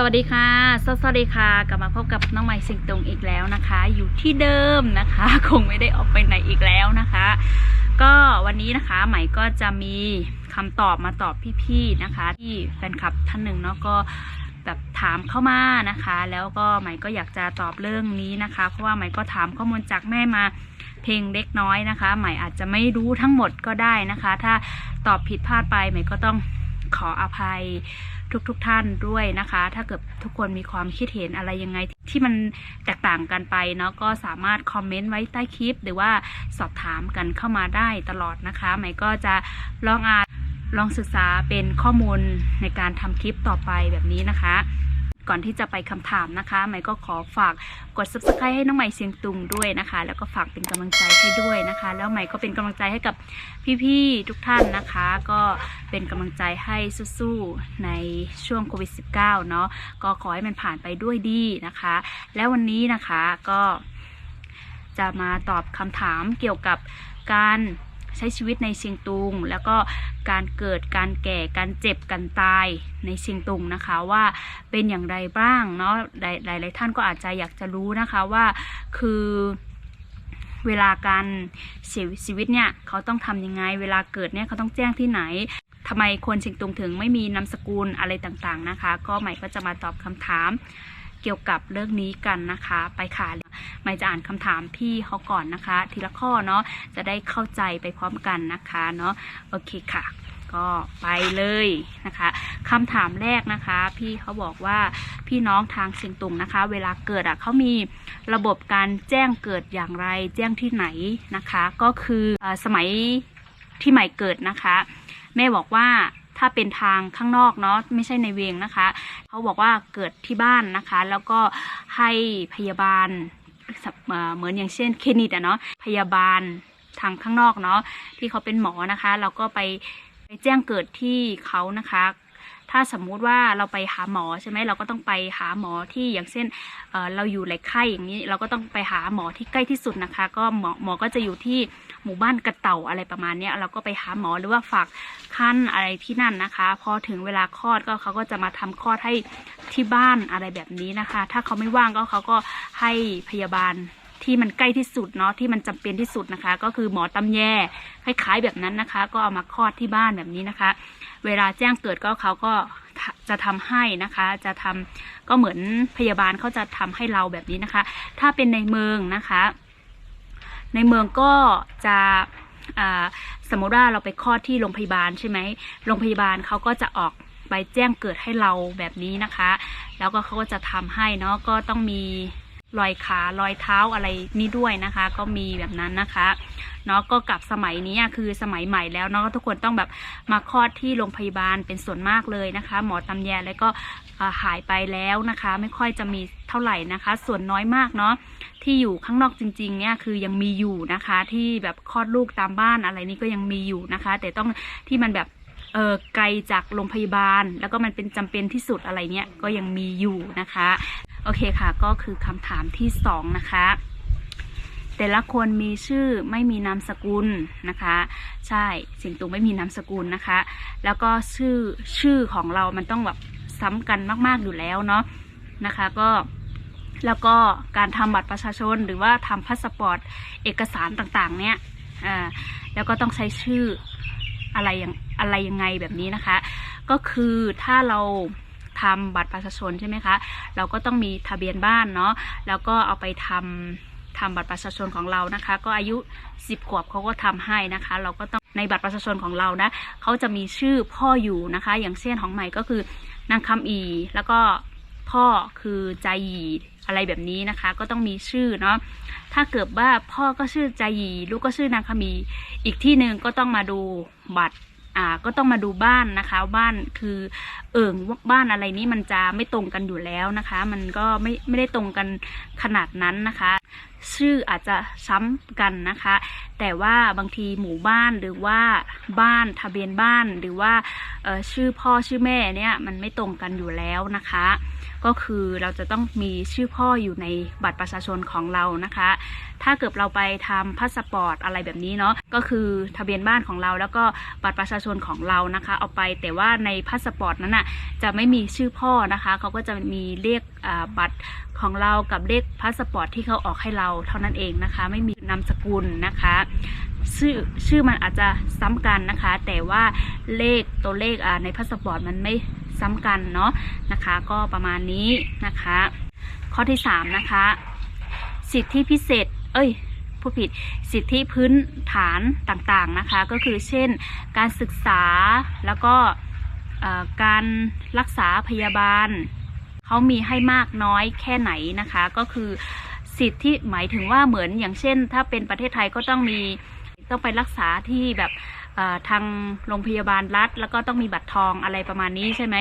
สวัสดีค่ะ สวัสดีค่ะ กลับมาพบกับน้องใหม่สิงตุงอีกแล้วนะคะ อยู่ที่เดิมนะคะ คงไม่ได้ออกไปไหนอีกแล้วนะคะ ก็วันนี้นะคะใหม่ก็จะมีคำตอบมาตอบพี่ๆนะคะ ที่แฟนคลับท่านหนึ่งเนาะก็แบบถามเข้ามานะคะ แล้วก็ใหม่ก็อยากจะตอบเรื่องนี้นะคะ เพราะว่าใหม่ก็ถามข้อมูลจากแม่มาเพียงเล็กน้อยนะคะ ใหม่อาจจะไม่รู้ทั้งหมดก็ได้นะคะ ถ้าตอบผิดพลาดไปใหม่ก็ต้องขออภัย ทุกๆทท่านด้วยนะคะ ถ้าเกิดทุกคนมีความคิดเห็นอะไรยังไงที่มันแตกต่างกันไปเนาะก็สามารถคอมเมนต์ไว้ใต้คลิป หรือว่าสอบถามกันเข้ามาได้ตลอดนะคะไหม่ก็จะลองอ่านลองศึกษาเป็นข้อมูลในการทำคลิปต่อไปแบบนี้นะคะ ก่อนที่จะไปคำถามนะคะใหม่ก็ขอฝากกด subscribe ให้น้องใหม่เสียงตุงด้วยนะคะ แล้วก็ฝากเป็นกำลังใจให้ด้วยนะคะ แล้วใหม่ก็เป็นกำลังใจให้กับพี่ๆทุกท่านนะคะ ก็เป็นกำลังใจให้สู้ๆในช่วงโควิด -19 เนาะก็ขอให้มันผ่านไปด้วยดีนะคะ แล้ววันนี้นะคะก็จะมาตอบคำถามเกี่ยวกับการ ใช้ชีวิตในเชียงตุง แล้วก็การเกิดการแก่การเจ็บการตายในเชียงตุงนะคะว่าเป็นอย่างไรบ้างเนาะหลายหลายหลายท่านก็อาจจะอยากจะรู้นะคะว่าคือเวลาการเสียชีวิตเนี่ยเขาต้องทำยังไง เวลาเกิดเนี่ยเขาต้องแจ้งที่ไหนทำไมคนเชียงตุงถึงไม่มีนามสกุลอะไรต่างๆนะคะ ก็ใหม่ก็จะมาตอบคำถาม เกี่ยวกับเรื่องนี้กันนะคะ ไปค่ะใหม่จะอ่านคำถามพี่เขาก่อนนะคะ ทีละข้อเนาะจะได้เข้าใจไปพร้อมกันนะคะเนาะโอเคค่ะ ก็ไปเลยนะคะคำถามแรกนะคะ พี่เขาบอกว่าพี่น้องทางเชียงตุงนะคะ เวลาเกิดอะเขามีระบบการแจ้งเกิดอย่างไร แจ้งที่ไหนนะคะ ก็คืออสมัยที่ใหม่เกิดนะคะ แม่บอกว่า ถ้าเป็นทางข้างนอกเนาะไม่ใช่ในเวงนะคะเขาบอกว่าเกิดที่บ้านนะคะ แล้วก็ให้พยาบาลเหมือนอย่างเช่นคลินิกอะเนาะพยาบาลทางข้างนอกเนาะที่เขาเป็นหมอนะคะ เราก็ไปไปแจ้งเกิดที่เขานะคะ ถ้าสมมุติว่าเราไปหาหมอใช่ไหมเราก็ต้องไปหาหมอที่อย่างเช่นเเราอยู่ไหลไข้อย่างนี้ เราก็ต้องไปหาหมอที่ใกล้ที่สุดนะคะ ก็หมอหมอก็จะอยู่ที่ หมู่บ้านกระเต่าอะไรประมาณเนี้ยเราก็ไปหาหมอหรือว่าฝากคันอะไรที่นั่นนะคะ พอถึงเวลาคลอดก็เขาก็จะมาทำคลอดให้ที่บ้านอะไรแบบนี้นะคะ ถ้าเขาไม่ว่างก็เขาก็ให้พยาบาลที่มันใกล้ที่สุดเนาะที่มันจำเป็นที่สุดนะคะ ก็คือหมอตำแยคล้ายๆแบบนั้นนะคะ ก็เอามาคลอดที่บ้านแบบนี้นะคะ เวลาแจ้งเกิดก็เขาก็จะทำให้นะคะ จะทำก็เหมือนพยาบาลเขาจะทำให้เราแบบนี้นะคะ ถ้าเป็นในเมืองนะคะ ในเมืองก็จะสมมติว่าเราไปคลอดที่โรงพยาบาลใช่ไหมโรงพยาบาลเขาก็จะออกใบแจ้งเกิดให้เราแบบนี้นะคะ แล้วก็เขาก็จะทำให้เนาะก็ต้องมีรอยขารอยเท้าอะไรนี่ด้วยนะคะ ก็มีแบบนั้นนะคะเนาะก็กับสมัยนี้คือสมัยใหม่แล้วเนาะทุกคนต้องแบบมาคลอดที่โรงพยาบาลเป็นส่วนมากเลยนะคะ หมอตำแยแล้วก็ หายไปแล้วนะคะ ไม่ค่อยจะมีเท่าไหร่นะคะ ส่วนน้อยมากเนาะที่อยู่ข้างนอกจริงๆเนี่ยคือยังมีอยู่นะคะ ที่แบบคลอดลูกตามบ้านอะไรนี่ก็ยังมีอยู่นะคะ แต่ต้องที่มันแบบเออไกลจากโรงพยาบาล แล้วก็มันเป็นจำเป็นที่สุดอะไรเนี่ยก็ยังมีอยู่นะคะ โอเคค่ะก็คือคำถามที่สองนะคะแต่ละคนมีชื่อไม่มีนามสกุลนะคะ ใช่สิงตุงไม่มีนามสกุลนะคะ แล้วก็ชื่อชื่อของเรามันต้องแบบ ซ้ำกันมากๆอยู่แล้วเนาะนะคะก็แล้วก็การทำบัตรประชาชนหรือว่าทำพาสปอร์ตเอกสารต่างๆ เนี่ยอ่าแล้วก็ต้องใช้ชื่ออะไรอย่างอะไรยังไงแบบนี้นะคะ ก็คือถ้าเราทำบัตรประชาชนใช่ไหมคะ เราก็ต้องมีทะเบียนบ้านเนาะ แล้วก็เอาไปทำทำบัตรประชาชนของเรานะคะ ก็อายุ 10 ขวบเขาก็ทำให้นะคะ เราก็ต้องในบัตรประชาชนของเรานะเขาจะมีชื่อพ่ออยู่นะคะ อย่างเช่นของใหม่ก็คือ นางคำอีแล้วก็พ่อคือใจหยีอะไรแบบนี้นะคะ ก็ต้องมีชื่อเนาะถ้าเกิดว่าพ่อก็ชื่อใจหยีลูกก็ชื่อนางคำอีอีกที่หนึ่งก็ต้องมาดูบัตรอ่าก็ต้องมาดูบ้านนะคะ บ้านคือเอิงบ้านอะไรนี้มันจะไม่ตรงกันอยู่แล้วนะคะ มันก็ไม่ไม่ได้ตรงกันขนาดนั้นนะคะ ชื่ออาจจะซ้ำกันนะคะ แต่ว่าบางทีหมู่บ้านหรือว่าบ้านทะเบียนบ้านหรือว่าชื่อพ่อชื่อแม่เนี่ยมันไม่ตรงกันอยู่แล้วนะคะ ก็คือเราจะต้องมีชื่อพ่ออยู่ในบัตรประชาชนของเรานะคะ ถ้าเกิดเราไปทำพาสปอร์ตอะไรแบบนี้เนาะก็คือทะเบียนบ้านของเราแล้วก็บัตรประชาชนของเรานะคะ เอาไปแต่ว่าในพาสปอร์ตนั้นน่ะจะไม่มีชื่อพ่อนะคะเขาก็จะมีเลขบัตรของเรากับเลขพาสปอร์ตที่เขาออกให้เราเท่านั้นเองนะคะ ไม่มีนามสกุลนะคะชื่อชื่อมันอาจจะซ้ำกันนะคะ แต่ว่าเลขตัวเลขอ่าในพาสปอร์ตมันไม่ซ้ำกันเนาะนะคะ ก็ประมาณนี้นะคะ ข้อที่สามนะคะ สิทธิพิเศษ เอ้ยผู้ผิดสิทธิพื้นฐานต่างๆนะคะ ก็คือเช่น การศึกษาแล้วก็การรักษาพยาบาลเขามีให้มากน้อยแค่ไหนนะคะ ก็คือ สิทธิหมายถึงว่าเหมือนอย่างเช่น ถ้าเป็นประเทศไทยก็ต้องมีต้องไปรักษาที่แบบทางโรงพยาบาลรัฐ แล้วก็ต้องมีบัตรทองอะไรประมาณนี้ใช่ไหม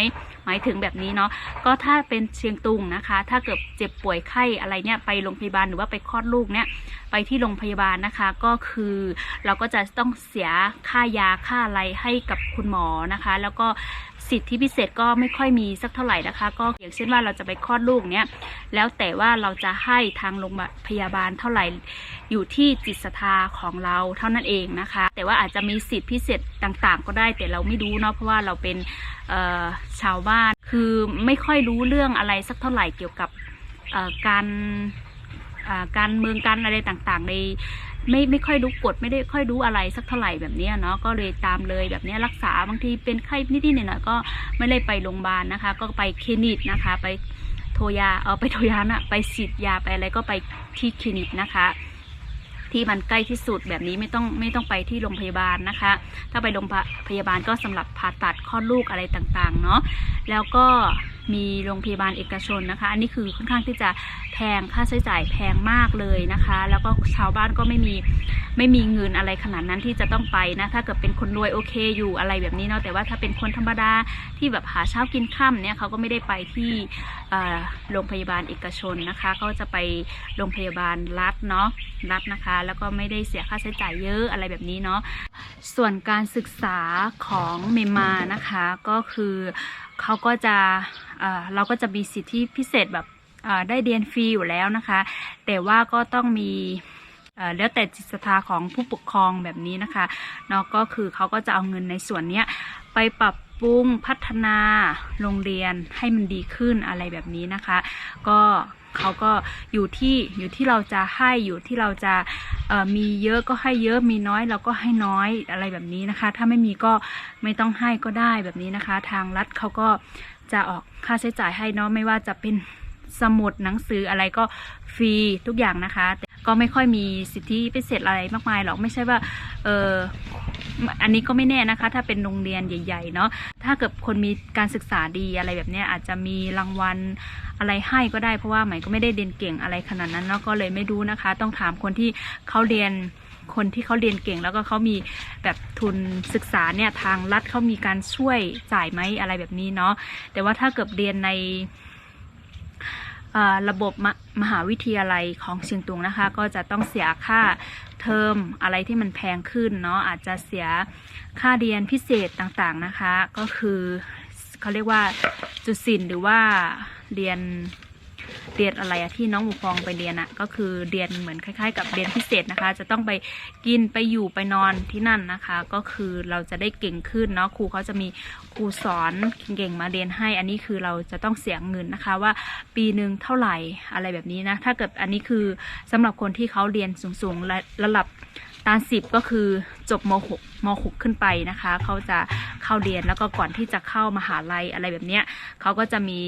หมายถึงแบบนี้เนาะก็ถ้าเป็นเชียงตุงนะคะ ถ้าเกิดเจ็บป่วยไข้อะไรเนี่ยไปโรงพยาบาลหรือว่าไปคลอดลูกเนี่ยไปที่โรงพยาบาลนะคะก็คือเราก็จะต้องเสียค่ายาค่าอะไรให้กับคุณหมอนะคะ แล้วก็สิทธิพิเศษก็ไม่ค่อยมีสักเท่าไหร่นะคะ ก็อย่างเช่นว่าเราจะไปคลอดลูกเนี่ยแล้วแต่ว่าเราจะให้ทางโรงพยาบาลเท่าไหร่อยู่ที่จิตศรัทธาของเราเท่านั้นเองนะคะ แต่ว่าอาจจะมีสิทธิพิเศษต่างๆ ก็ได้แต่เราไม่รู้เนาะเพราะว่าเราเป็น ชาวบ้านคือไม่ค่อยรู้เรื่องอะไรสักเท่าไหร่เกี่ยวกับการการเมืองการอะไรต่างๆ ในไม่ไม่ค่อยรู้กฎไม่ได้ค่อยรู้อะไรสักเท่าไหร่แบบนี้เนาะก็เลยตามเลยแบบนี้รักษาบางทีเป็นไข้นิดๆหน่อยๆก็ไม่ได้ไปโรงพยาบาลนะคะ ก็ไปคลินิกนะคะ ไปโทรยาเอาไปโทรยานะไปฉีดยาไปอะไรก็ไปที่คลินิกนะคะ ที่มันใกล้ที่สุดแบบนี้ไม่ต้องไม่ต้องไปที่โรงพยาบาลนะคะ ถ้าไปโรงพยาบาลก็สำหรับผ่าตัดคลอดลูกอะไรต่างๆเนาะแล้วก็ มีโรงพยาบาลเอกชนนะคะ อันนี้คือค่อนข้างที่จะแพงค่าใช้จ่ายแพงมากเลยนะคะ แล้วก็ชาวบ้านก็ไม่มีไม่มีเงินอะไรขนาดนั้นที่จะต้องไปนะ ถ้าเกิดเป็นคนรวยโอเคอยู่อะไรแบบนี้เนาะแต่ว่าถ้าเป็นคนธรรมดาที่แบบหาเช้ากินค่ำเนี่ยเขาก็ไม่ได้ไปที่โรงพยาบาลเอกชนนะคะเขาจะไปโรงพยาบาลรัฐเนาะรัฐนะคะ แล้วก็ไม่ได้เสียค่าใช้จ่ายเยอะอะไรแบบนี้เนาะส่วนการศึกษาของเมมานะคะก็คือ เขาก็จะเราก็จะมีสิทธิพิเศษแบบได้เรียนฟรีอยู่แล้วนะคะ แต่ว่าก็ต้องมีแล้วแต่จิตศรัทธาของผู้ปกครองแบบนี้นะคะเนาะก็คือเขาก็จะเอาเงินในส่วนนี้ไปปรับปรุงพัฒนาโรงเรียนให้มันดีขึ้นอะไรแบบนี้นะคะ ก็ เขาก็อยู่ที่อยู่ที่เราจะให้อยู่ที่เราจะมีเยอะก็ให้เยอะมีน้อยเราก็ให้น้อยอะไรแบบนี้นะคะ ถ้าไม่มีก็ไม่ต้องให้ก็ได้แบบนี้นะคะ ทางรัฐเขาก็จะออกค่าใช้จ่ายให้เนาะไม่ว่าจะเป็นสมุดหนังสืออะไรก็ฟรีทุกอย่างนะคะแต่ก็ไม่ค่อยมีสิทธิพิเศษอะไรมากมายหรอกไม่ใช่ว่าเออ อันนี้ก็ไม่แน่นะคะ ถ้าเป็นโรงเรียนใหญ่ๆเนาะถ้าเกิดคนมีการศึกษาดีอะไรแบบนี้อาจจะมีรางวัลอะไรให้ก็ได้เพราะว่าใหม่ก็ไม่ได้เรียนเก่งอะไรขนาดนั้นเนาะก็เลยไม่รู้นะคะ ต้องถามคนที่เขาเรียนคนที่เขาเรียนเก่งแล้วก็เขามีแบบทุนศึกษาเนี่ยทางรัฐเขามีการช่วยจ่ายไหมอะไรแบบนี้เนาะแต่ว่าถ้าเกิดเรียนใน ระบบมมหาวิทยาลัยของเชียงตุงนะคะ ก็จะต้องเสียค่าเทอมอะไรที่มันแพงขึ้นเนาะอาจจะเสียค่าเรียนพิเศษต่างๆนะคะ ก็คือเขาเรียกว่าจุดสินหรือว่าเรียน เรียนอะไรอะที่น้องหมูฟองไปเรียนอะก็คือเรียนเหมือนคล้าย ๆ กับเรียนพิเศษนะคะ จะต้องไปกินไปอยู่ไปนอนที่นั่นนะคะ ก็คือเราจะได้เก่งขึ้นเนาะครูเขาจะมีครูสอนเก่งๆมาเรียนให้ อันนี้คือเราจะต้องเสียเงินนะคะว่าปีหนึ่งเท่าไหร่อะไรแบบนี้นะถ้าเกิดอันนี้คือสำหรับคนที่เขาเรียนสูงๆและระดับตานสิบก็คือจบม .6 ม .6 ขึ้นไปนะคะ เขาจะเข้าเรียนแล้วก็ก่อนที่จะเข้ามหาลัยอะไรแบบเนี้ยเขาก็จะมี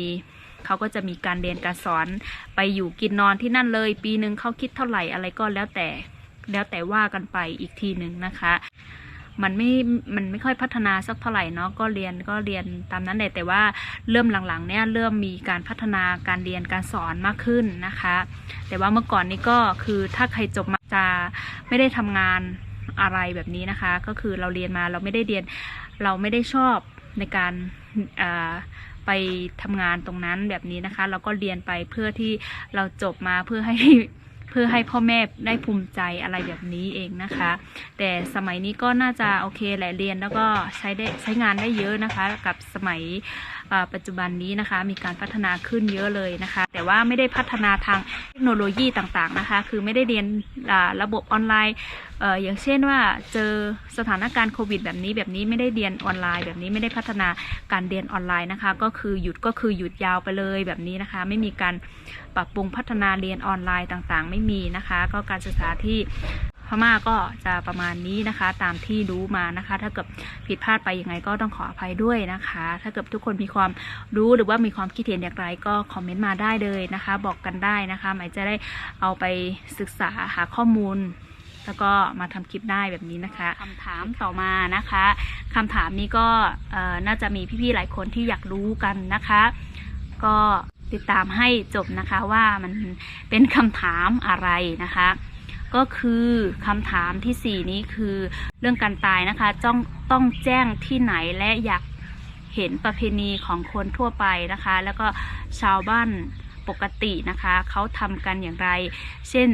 เขาก็จะมีการเรียนการสอนไปอยู่กินนอนที่นั่นเลย ปีหนึ่งเขาคิดเท่าไหร่อะไรก็แล้วแต่ แล้วแต่ว่ากันไปอีกทีหนึ่งนะคะ มันไม่ มันไม่ค่อยพัฒนาสักเท่าไหร่เนาะ ก็เรียนก็เรียนตามนั้นแหละแต่ว่าเริ่มหลังๆ เนี่ยเริ่มมีการพัฒนาการเรียนการสอนมากขึ้นนะคะ แต่ว่าเมื่อก่อนนี้ก็คือถ้าใครจบมาจะไม่ได้ทำงานอะไรแบบนี้นะคะ ก็คือเราเรียนมาเราไม่ได้เรียน เราไม่ได้ชอบในการอ่า ไปทำงานตรงนั้นแบบนี้นะคะ เราก็เรียนไปเพื่อที่เราจบมาเพื่อให้เพื่อให้พ่อแม่ได้ภูมิใจอะไรแบบนี้เองนะคะ แต่สมัยนี้ก็น่าจะโอเคแหละเรียนแล้วก็ใช้ได้ใช้งานได้เยอะนะคะ กับสมัยปัจจุบันนี้นะคะ มีการพัฒนาขึ้นเยอะเลยนะคะ แต่ว่าไม่ได้พัฒนาทางเทคโนโลยีต่างๆนะคะ คือไม่ได้เรียนระบบออนไลน์ อ่ออย่างเช่นว่าเจอสถานการณ์โควิดแบบนี้แบบนี้ไม่ได้เรียนออนไลน์ แบบนี้ไม่ได้พัฒนาการเรียนออนไลน์นะคะ ก็คือหยุดก็คือหยุดยาวไปเลยแบบนี้นะคะ ไม่มีการปรับปรุงพัฒนาเรียนออนไลน์ต่างๆ ไม่มีนะคะ ก็การศึกษาที่พม่าก็จะประมาณนี้นะคะ ตามที่รู้มานะคะ ถ้าเกิดผิดพลาดไปยังไงก็ต้องขออภัยด้วยนะคะ ถ้าเกิดทุกคนมีความรู้หรือว่ามีความคิดเห็นอย่างไรก็คอมเมนต์มาได้เลยนะคะ บอกกันได้นะคะหมายจะได้เอาไปศึกษาหาข้อมูล แล้วก็มาทำคลิปได้แบบนี้นะคะคำถามต่อมานะคะคำถามนี้ก็น่าจะมีพี่ๆหลายคนที่อยากรู้กันนะคะ ก็ติดตามให้จบนะคะว่ามันเป็นคำถามอะไรนะคะก็คือคำถามที่สี่นี้คือเรื่องการตายนะคะต้องต้องแจ้งที่ไหนและอยากเห็นประเพณีของคนทั่วไปนะคะ แล้วก็ชาวบ้านปกตินะคะ เขาทำกันอย่างไร เช่น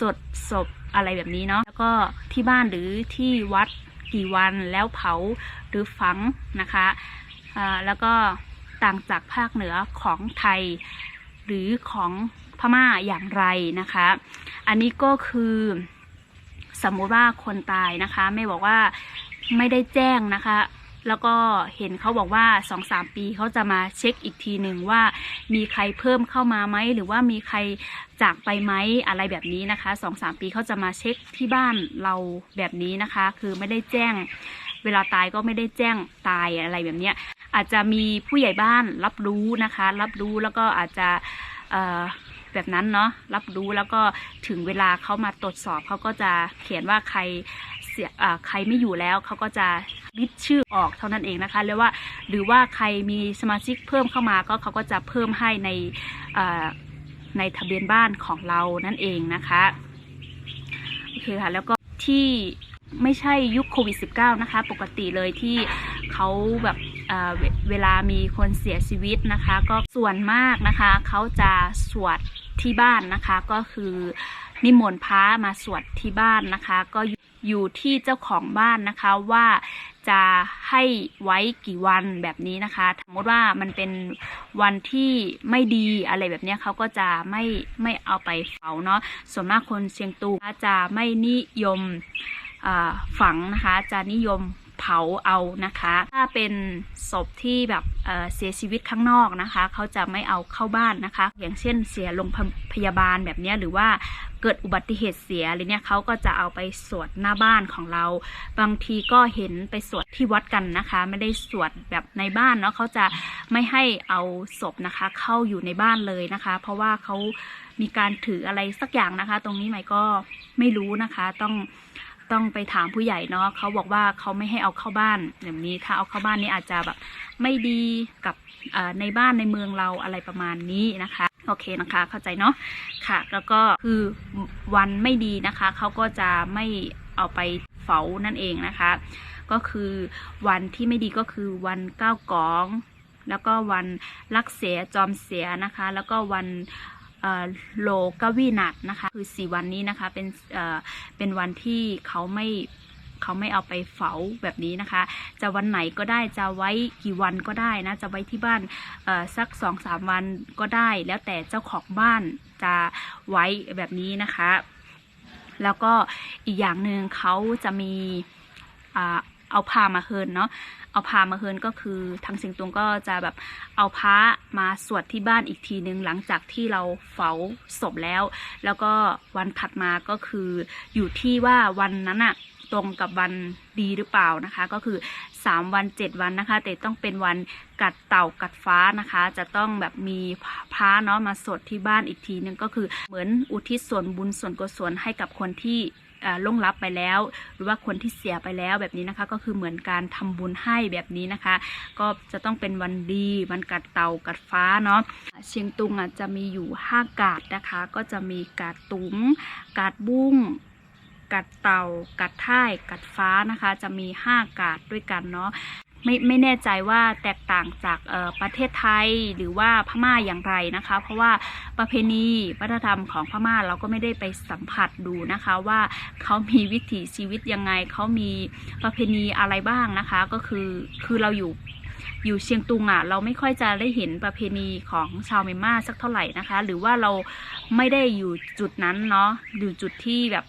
สดศพอะไรแบบนี้เนาะแล้วก็ที่บ้านหรือที่วัดกี่วันแล้วเผาหรือฝังนะคะแล้วก็ต่างจากภาคเหนือของไทยหรือของพม่าอย่างไรนะคะ อันนี้ก็คือสมมติว่าคนตายนะคะ ไม่บอกว่าไม่ได้แจ้งนะคะ แล้วก็เห็นเขาบอกว่าสองสามปีเขาจะมาเช็คอีกทีหนึ่งว่า มีใครเพิ่มเข้ามาไหมหรือว่ามีใครจากไปไหมอะไรแบบนี้นะคะสองสามปีเขาจะมาเช็คที่บ้านเราแบบนี้นะคะ คือไม่ได้แจ้ง เวลาตายก็ไม่ได้แจ้งตายอะไรแบบเนี้ยอาจจะมีผู้ใหญ่บ้านรับรู้นะคะ รับรู้แล้วก็อาจจะแบบนั้นเนาะรับรู้แล้วก็ถึงเวลาเขามาตรวจสอบเขาก็จะเขียนว่าใครเสียใครไม่อยู่แล้วเขาก็จะ ลิดชื่อออกเท่านั้นเองนะคะหรือว่าหรือว่าใครมีสมาชิกเพิ่มเข้ามาก็เขาก็จะเพิ่มให้ในในทะเบียนบ้านของเรานั่นเองนะคะโอเคค่ะแล้วก็ที่ไม่ใช่ยุคโควิด -19 นะคะ ปกติเลยที่เขาแบบเเวลามีคนเสียชีวิตนะคะ ก็ส่วนมากนะคะเขาจะสวดที่บ้านนะคะก็คือนิมนต์พระมาสวดที่บ้านนะคะ ก็อยู่ที่เจ้าของบ้านนะคะว่า จะให้ไว้กี่วันแบบนี้นะคะสมมติว่ามันเป็นวันที่ไม่ดีอะไรแบบนี้เขาก็จะไม่ไม่เอาไปเผาเนาะส่วนมากคนเชียงตูจะไม่นิยมฝังนะคะ จะนิยม เผาเอานะคะ ถ้าเป็นศพที่แบบเเสียชีวิตข้างนอกนะคะ เขาจะไม่เอาเข้าบ้านนะคะ อย่างเช่นเสียโรงพยาบาลแบบนี้หรือว่าเกิดอุบัติเหตุเสียอะไรเนี่ยเขาก็จะเอาไปสวดหน้าบ้านของเรา บางทีก็เห็นไปสวดที่วัดกันนะคะ ไม่ได้สวดแบบในบ้านเนาะเขาจะไม่ให้เอาศพนะคะ เข้าอยู่ในบ้านเลยนะคะ เพราะว่าเขามีการถืออะไรสักอย่างนะคะ ตรงนี้ใหม่ก็ไม่รู้นะคะ ต้อง ต้องไปถามผู้ใหญ่เนาะเขาบอกว่าเขาไม่ให้เอาเข้าบ้านแบบนี้ถ้าเอาเข้าบ้านนี่อาจจะแบบไม่ดีกับในบ้านในเมืองเราอะไรประมาณนี้นะคะ โอเคนะคะเข้าใจเนาะค่ะ แล้วก็คือวันไม่ดีนะคะเขาก็จะไม่เอาไปเผานั่นเองนะคะ ก็คือวันที่ไม่ดีก็คือวันเก้ากอง แล้วก็วันรักเสียจอมเสียนะคะ แล้วก็วัน โลกวินัทนะคะ คือสี่วันนี้นะคะเป็นเป็นวันที่เขาไม่เขาไม่เอาไปเผาแบบนี้นะคะ จะวันไหนก็ได้จะไว้กี่วันก็ได้นะ จะไว้ที่บ้านสักสองสามวันก็ได้ แล้วแต่เจ้าของบ้านจะไว้แบบนี้นะคะ แล้วก็อีกอย่างหนึ่งเขาจะมีเอาพามาเฮินเนาะ เอาพามาเฮินก็คือทางสิงตงก็จะแบบเอาพระมาสวดที่บ้านอีกทีหนึ่งหลังจากที่เราเผาศพแล้ว แล้วก็วันถัดมาก็คืออยู่ที่ว่าวันนั้นอะตรงกับวันดีหรือเปล่านะคะ ก็คือ 3 วัน 7 วันนะคะ แต่ต้องเป็นวันกัดเต่ากัดฟ้านะคะ จะต้องแบบมีพระเนาะมาสวดที่บ้านอีกทีนึงก็คือเหมือนอุทิศส่วนบุญส่วนกุศลให้กับคนที่ ล่วงลับไปแล้ว หรือว่าคนที่เสียไปแล้วแบบนี้นะคะ ก็คือเหมือนการทำบุญให้แบบนี้นะคะ ก็จะต้องเป็นวันดีวันกัดเต่ากัดฟ้าเนาะเชียงตุงอะจะมีอยู่5กาดนะคะ ก็จะมีกาดตุงกาดบุ้งกัดเต่ากัดท่าย กัดฟ้านะคะ จะมี 5 กาดด้วยกันเนาะ ไม่ไม่แน่ใจว่าแตกต่างจากประเทศไทยหรือว่าพม่าอย่างไรนะคะ เพราะว่าประเพณีวัฒนธรรมของพม่าเราก็ไม่ได้ไปสัมผัสดูนะคะว่าเขามีวิถีชีวิตยังไงเขามีประเพณีอะไรบ้างนะคะ ก็คือคือเราอยู่ อยู่เชียงตุงอะเราไม่ค่อยจะได้เห็นประเพณีของชาวเมียนมาสักเท่าไหร่นะคะ หรือว่าเราไม่ได้อยู่จุดนั้นเนาะอยู่จุดที่แบบ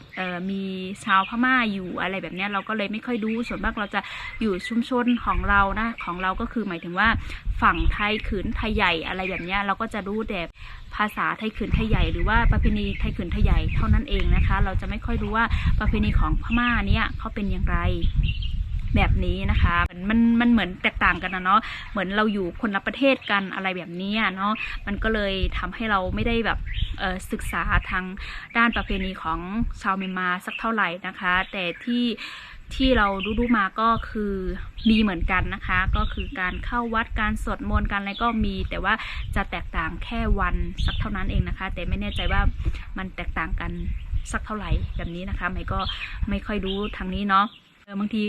มีชาวพม่าอยู่อะไรแบบนี้เราก็เลยไม่ค่อยดูส่วนมากเราจะอยู่ชุมชนของเรานะของเราก็คือหมายถึงว่าฝั่งไทยขืนไทยใหญ่อะไรแบบเนี้ยเราก็จะรู้แต่ภาษาไทยขืนไทยใหญ่ หรือว่าประเพณีไทยขืนไทยใหญ่เท่านั้นเองนะคะ เราจะไม่ค่อยรู้ว่าประเพณีของพม่าเนี่ยเขาเป็นอย่างไร แบบนี้นะคะมันมันเหมือนแตกต่างกันนะเนาะเหมือนเราอยู่คนละประเทศกันอะไรแบบนี้เนาะมันก็เลยทำให้เราไม่ได้แบบศึกษาทางด้านประเพณีของชาวเมียนมาสักเท่าไหร่นะคะ แต่ที่ที่เราดูๆมาก็คือมีเหมือนกันนะคะ ก็คือการเข้าวัดการสวดมนต์การอะไรก็มี แต่ว่าจะแตกต่างแค่วันสักเท่านั้นเองนะคะ แต่ไม่แน่ใจว่ามันแตกต่างกันสักเท่าไหร่แบบนี้นะคะ ไม่ก็ไม่ค่อยรู้ทางนี้เนาะ บางที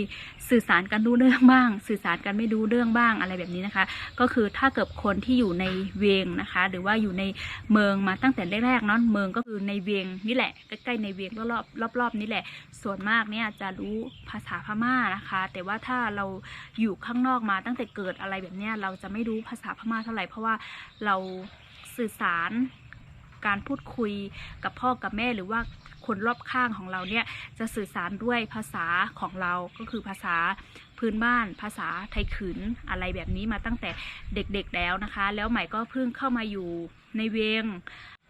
สื่อสารกันรู้เรื่องบ้าง สื่อสารกันไม่รู้เรื่องบ้างอะไรแบบนี้นะคะ ก็คือถ้าเกิดคนที่อยู่ในเวียงนะคะ หรือว่าอยู่ในเมืองมาตั้งแต่แรกๆเนาะเมืองก็คือในเวียงนี่แหละใกล้ๆในเวียงรอบๆรอบๆนี่แหละ ส่วนมากเนี่ยจะรู้ภาษาพม่านะคะ แต่ว่าถ้าเราอยู่ข้างนอกมาตั้งแต่เกิดอะไรแบบเนี้ยเราจะไม่รู้ภาษาพม่าเท่าไหร่เพราะว่าเราสื่อสารการพูดคุยกับพ่อกับแม่หรือว่า คนรอบข้างของเราเนี่ยจะสื่อสารด้วยภาษาของเราก็คือภาษาพื้นบ้านภาษาไทยขืนอะไรแบบนี้มาตั้งแต่เด็กๆแล้วนะคะ แล้วใหม่ก็เพิ่งเข้ามาอยู่ในเวียง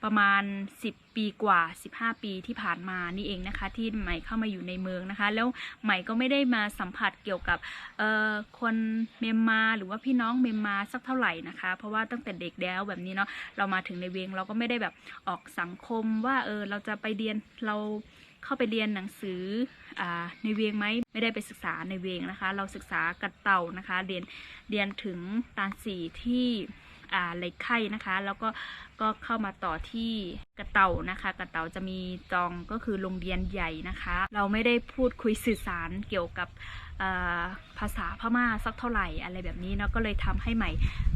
ประมาณ 10 ปีกว่า 15 ปีที่ผ่านมานี่เองนะคะ ที่ใหม่เข้ามาอยู่ในเมืองนะคะ แล้วใหม่ก็ไม่ได้มาสัมผัสเกี่ยวกับเออคนเมียนมาหรือว่าพี่น้องเมียนมาสักเท่าไหร่นะคะ เพราะว่าตั้งแต่เด็กแล้วแบบนี้เนาะเรามาถึงในเวียงเราก็ไม่ได้แบบออกสังคมว่าเออเราจะไปเรียนเราเข้าไปเรียนหนังสืออาในเวียงไหมไม่ได้ไปศึกษาในเวียงนะคะ เราศึกษากัดเต่านะคะ เรียนเรียนถึงตานสี่ที่ อ่าเหล็กไข่นะคะ แล้วก็ก็เข้ามาต่อที่กระเต่านะคะ กระเต่าจะมีจองก็คือโรงเรียนใหญ่นะคะ เราไม่ได้พูดคุยสื่อสารเกี่ยวกับ ภาษาพม่าสักเท่าไหร่อะไรแบบนี้เนาะก็เลยทำให้ใหม่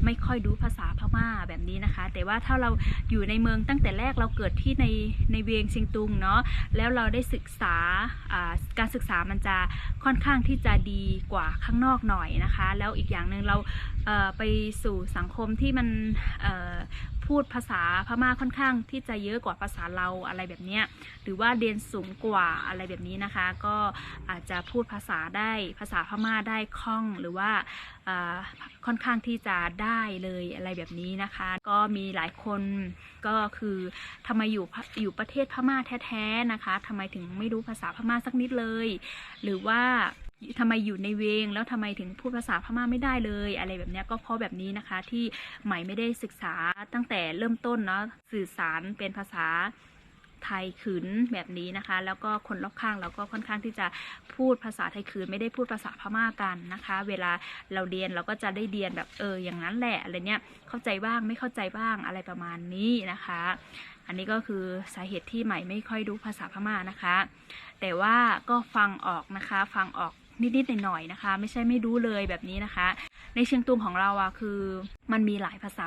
ไม่ค่อยรู้ภาษาพม่าแบบนี้นะคะ แต่ว่าถ้าเราอยู่ในเมืองตั้งแต่แรกเราเกิดที่ในในเวียงเชียงตุงเนาะแล้วเราได้ศึกษาการศึกษามันจะค่อนข้างที่จะดีกว่าข้างนอกหน่อยนะคะ แล้วอีกอย่างหนึ่งเราเไปสู่สังคมที่มัน พูดภาษาพม่าค่อนข้างที่จะเยอะกว่าภาษาเราอะไรแบบนี้หรือว่าเรียนสูงกว่าอะไรแบบนี้นะคะ ก็อาจจะพูดภาษาได้ภาษาพม่าได้คล่องหรือว่าค่อนข้างที่จะได้เลยอะไรแบบนี้นะคะ ก็มีหลายคนก็คือทำไมอยู่อยู่ประเทศพม่าแท้ๆนะคะทำไมถึงไม่รู้ภาษาพม่าสักนิดเลย หรือว่า ทำไมอยู่ในเวง แล้วทำไมถึงพูดภาษาพม่าไม่ได้เลย อะไรแบบนี้ก็เพราะแบบนี้นะคะ ที่ใหม่ไม่ได้ศึกษาตั้งแต่เริ่มต้นเนาะสื่อสารเป็นภาษาไทยขืนแบบนี้นะคะ แล้วก็คนรอบข้างเราก็ค่อนข้างที่จะพูดภาษาไทยขืนไม่ได้พูดภาษาพม่ากันนะคะ เวลาเราเรียนเราก็จะได้เรียนแบบเอออย่างนั้นแหละอะไรเนี้ยเข้าใจบ้างไม่เข้าใจบ้างอะไรประมาณนี้นะคะ อันนี้ก็คือสาเหตุที่ใหม่ไม่ค่อยรู้ภาษาพม่านะคะ แต่ว่าก็ฟังออกนะคะฟังออก นิดๆหน่อยๆนะคะ ไม่ใช่ไม่รู้เลยแบบนี้นะคะ ในเชียงตุงของเราอะคือมันมีหลายภาษา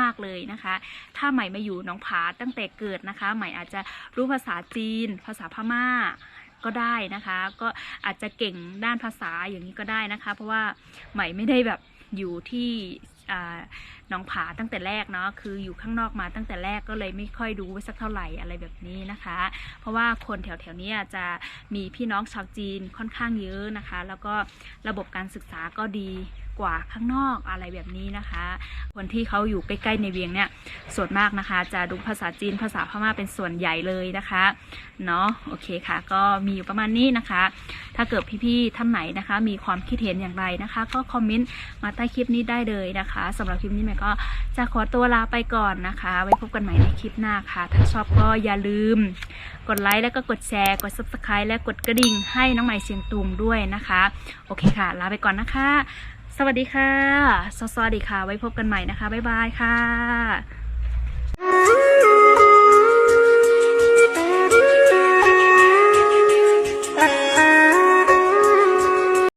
มาก ๆ เลยนะคะ ถ้าใหม่มาอยู่หน้องผาตั้งแต่เกิดนะคะ ใหม่อาจจะรู้ภาษาจีน ภาษาพม่าก็ได้นะคะ ก็อาจจะเก่งด้านภาษาอย่างนี้ก็ได้นะคะ เพราะว่าใหม่ไม่ได้แบบอยู่ที่ น้องผาตั้งแต่แรกเนาะคืออยู่ข้างนอกมาตั้งแต่แรกก็เลยไม่ค่อยรู้สักเท่าไหร่อะไรแบบนี้นะคะ เพราะว่าคนแถวๆนี้จะมีพี่น้องชาวจีนค่อนข้างเยอะนะคะ แล้วก็ระบบการศึกษาก็ดี กว่าข้างนอกอะไรแบบนี้นะคะ คนที่เขาอยู่ใกล้ๆในเวียงเนี่ยส่วนมากนะคะ จะรู้ภาษาจีนภาษาพม่าเป็นส่วนใหญ่เลยนะคะเนาะโอเคค่ะ ก็มีอยู่ประมาณนี้นะคะ ถ้าเกิดพี่ๆท่านไหนนะคะ มีความคิดเห็นอย่างไรนะคะ ก็คอมเมนต์มาใต้คลิปนี้ได้เลยนะคะสำหรับคลิปนี้ใหม่ก็จะขอตัวลาไปก่อนนะคะ ไว้พบกันใหม่ในคลิปหน้าค่ะ ถ้าชอบก็อย่าลืม กดไลค์แล้วก็กดแชร์ กด subscribe และกดกระดิ่งให้น้องใหม่เสียงตุงด้วยนะคะ โอเคค่ะ ลาไปก่อนนะคะ สวัสดีค่ะสวัสดีค่ะ ไว้พบกันใหม่นะคะ บ๊ายบายค่ะ